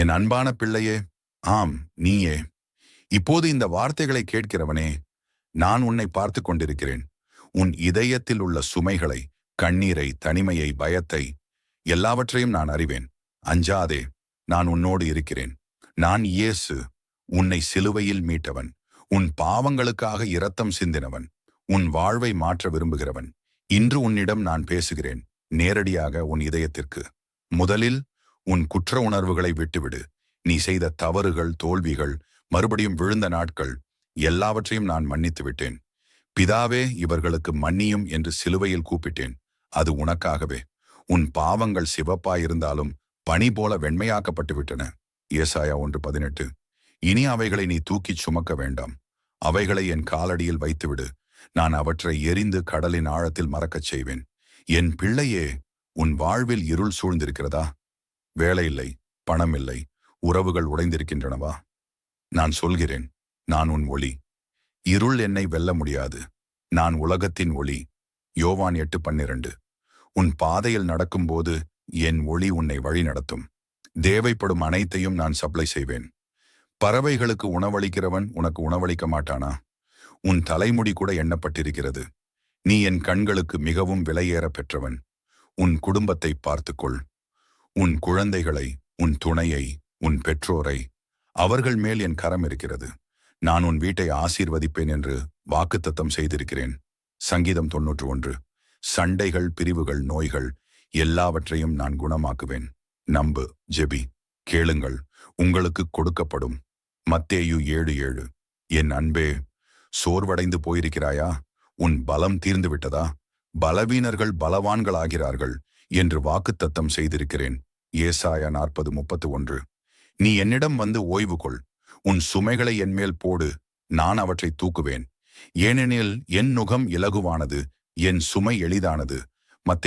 என் அன்பான பிள்ளையே ஆம் நீயே. இப்போது இந்த வார்த்தைகளை கேட்கிறவனே நான் உன்னை பார்த்து கொண்டிருக்கிறேன். உன் இதயத்தில் உள்ள சுமைகளை கண்ணீரை தனிமையை பயத்தை எல்லாவற்றையும் நான் அறிவேன். அஞ்சாதே நான் உன்னோடு இருக்கிறேன். நான் இயேசு உன்னை சிலுவையில் மீட்டவன். உன் பாவங்களுக்காக இரத்தம் சிந்தினவன். உன் வாழ்வை மாற்ற விரும்புகிறவன். இன்று உன்னிடம் நான் பேசுகிறேன். நேரடியாக உன் இதயத்திற்கு. முதலில் உன் குற்ற உணர்வுகளை விட்டுவிடு. நீ செய்த தவறுகள் தோல்விகள் மறுபடியும் விழுந்த நாட்கள் எல்லாவற்றையும் நான் மன்னித்து விட்டேன். பிதாவே இவர்களுக்கு மன்னியும் என்று சிலுவையில் கூப்பிட்டேன். அது உனக்காகவே. உன் பாவங்கள் சிவப்பாயிருந்தாலும் பனி போல வெண்மையாக்கப்பட்டு விட்டன. ஏசாயா ஒன்று பதினெட்டு. இனி அவைகளை நீ தூக்கிச் சுமக்க வேண்டாம். அவைகளை என் காலடியில் வைத்துவிடு. நான் அவற்றை எரிந்து கடலின் ஆழத்தில் மறக்கச் செய்வேன். என் பிள்ளையே உன் வாழ்வில் இருள் சூழ்ந்திருக்கிறதா? வேலை இல்லை பணம் இல்லை உறவுகள் உடைந்திருக்கின்றனவா? நான் சொல்கிறேன் நான் உன் ஒளி. இருள் என்னை வெல்ல முடியாது நான் உலகத்தின் ஒளி. யோவான் எட்டு பன்னிரண்டு. உன் பாதையில் நடக்கும்போது என் ஒளி உன்னை வழி நடத்தும். தேவைப்படும் அனைத்தையும் நான் சப்ளை செய்வேன். பறவைகளுக்கு உணவளிக்கிறவன் உனக்கு உணவளிக்க மாட்டானா? உன் தலைமுடி கூட எண்ணப்பட்டிருக்கிறது. நீ என் கண்களுக்கு மிகவும் விலையேற பெற்றவன். உன் குடும்பத்தை பார்த்துக்கொள். உன் குழந்தைகளை உன் துணையை உன் பெற்றோரை அவர்கள் மேல் என் கரம் இருக்கிறது. நான் உன் வீட்டை ஆசீர்வதிப்பேன் என்று வாக்குத்தத்தம் செய்திருக்கிறேன். சங்கீதம் தொன்னூற்று ஒன்று சண்டைகள் பிரிவுகள் நோய்கள் எல்லாவற்றையும் நான் குணமாக்குவேன். நம்பு ஜெபி. கேளுங்கள் உங்களுக்கு கொடுக்கப்படும். மத்தேயு ஏழு ஏழு. என் அன்பே சோர்வடைந்து போயிருக்கிறாயா? உன் பலம் தீர்ந்து விட்டதா பலவீனர்கள் பலவான்களாகிறார்கள் என்று வாக்குத்தத்தம் செய்திருக்கிறேன். ஏசாயா நாற்பது முப்பத்து ஒன்று நீ என்னிடம் வந்து ஓய்வு கொள். உன் சுமைகளை என்மேல் போடு. நான் அவற்றை தூக்குவேன். ஏனெனில் என் நுகம் இலகுவானது என் சுமை எளிதானது. மத்தே